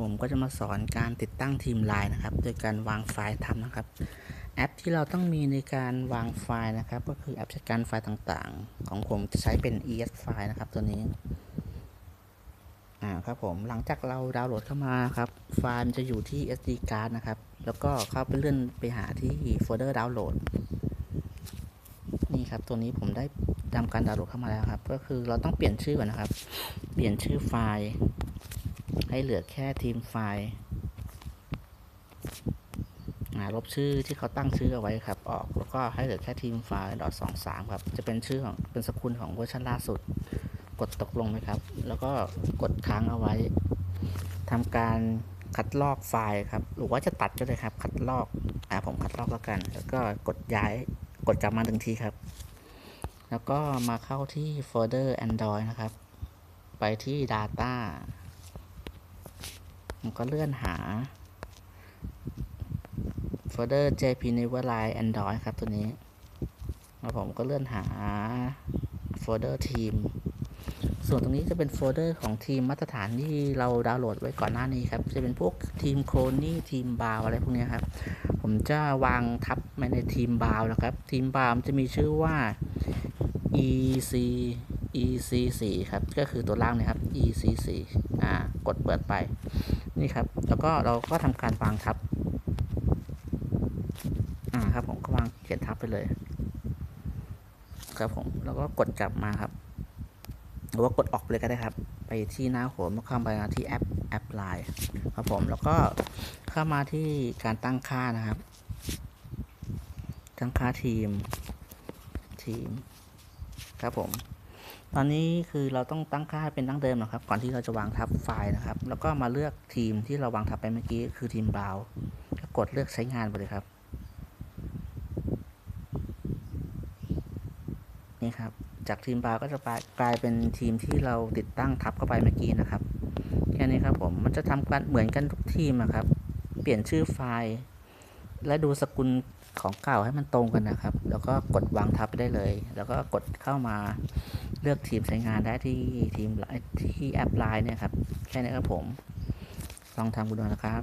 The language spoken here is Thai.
ผมก็จะมาสอนการติดตั้งทีมไลน์นะครับ โดยการวางไฟล์ทำนะครับ แอปที่เราต้องมีในการวางไฟล์นะครับ ก็คือแอปจัดการไฟล์ต่างๆ ของผมจะใช้เป็น ES ไฟล์นะครับ ตัวนี้อ่าครับผมหลังจากเราดาวน์โหลดเข้ามาครับไฟล์มันจะอยู่ที่ SD card นะครับ แล้วก็เข้าไปเลื่อนไปหาที่โฟลเดอร์ดาวน์โหลดนี่ครับตัวนี้ผมได้ทำการดาวน์โหลดเข้ามาแล้วครับ ก็คือเราต้องเปลี่ยนชื่อก่อนนะครับ เปลี่ยนชื่อไฟล์ ให้เหลือแค่ทีมไฟล์ลบชื่อที่เขาตั้งชื่อเอาไว้ครับ ออกแล้วก็ให้เหลือแค่ทีมไฟล์ดอทสองสามครับ จะเป็นชื่อของเป็นสกุลของเวอร์ชันล่าสุด กดตกลงไหมครับ แล้วก็กดค้างเอาไว้ทำการคัดลอกไฟล์ครับ หรือว่าจะตัดก็ได้ครับ คัดลอกอ่าผมคัดลอกแล้วกัน แล้วก็กดย้ายกดกลับมาหนึ่งทีครับ แล้วก็มาเข้าที่โฟลเดอร์ Android นะครับ ไปที่ Data ผมก็เลื่อนหาโฟลเดอร์ JP Neverline Android ครับตัวนี้ แล้วผมก็เลื่อนหาโฟลเดอร์ทีม ส่วนตรงนี้จะเป็นโฟลเดอร์ของทีมมาตรฐานที่เราดาวน์โหลดไว้ก่อนหน้านี้ครับ จะเป็นพวกทีมโคลนี่ทีมบาวอะไรพวกนี้ครับ ผมจะวางทับมาในทีมบาวนะครับ ทีมบาวมันจะมีชื่อว่า EC EC 4 ครับ ก็คือตัวล่างนะครับ EC 4 อ่ากดเปิดไป นี่ครับ แล้วก็เราก็ทำการวางทับ อ่าครับผมก็วางเขียนทับไปเลย ครับผม แล้วก็กดกลับมาครับ หรือว่ากดออกเลยก็ได้ครับ ไปที่หน้าหัวมาเข้าไปที่แอปแอปไลน์ครับผม แล้วก็เข้ามาที่การตั้งค่านะครับ ตั้งค่าทีม ทีม ครับผม ตอนนี้คือเราต้องตั้งค่าให้เป็นดั้งเดิมนะครับ ก่อนที่เราจะวางทับไฟล์นะครับ แล้วก็มาเลือกทีมที่เราวางทับไปเมื่อกี้คือทีมบราวก็กดเลือกใช้งานไปเลยครับ นี่ครับ จากทีมบราวก็จะกลายเป็นทีมที่เราติดตั้งทับเข้าไปเมื่อกี้นะครับ แค่นี้ครับผม มันจะทำกันเหมือนกันทุกทีมอะครับ เปลี่ยนชื่อไฟล์ และดูสกุล ของเก่าให้มันตรงกันนะครับ แล้วก็กดวางทับได้เลย แล้วก็กดเข้ามาเลือกทีมใช้งานได้ที่ทีมที่แอปไลน์เนี่ยครับ แค่นี้ครับผม ลองทำดูนะครับ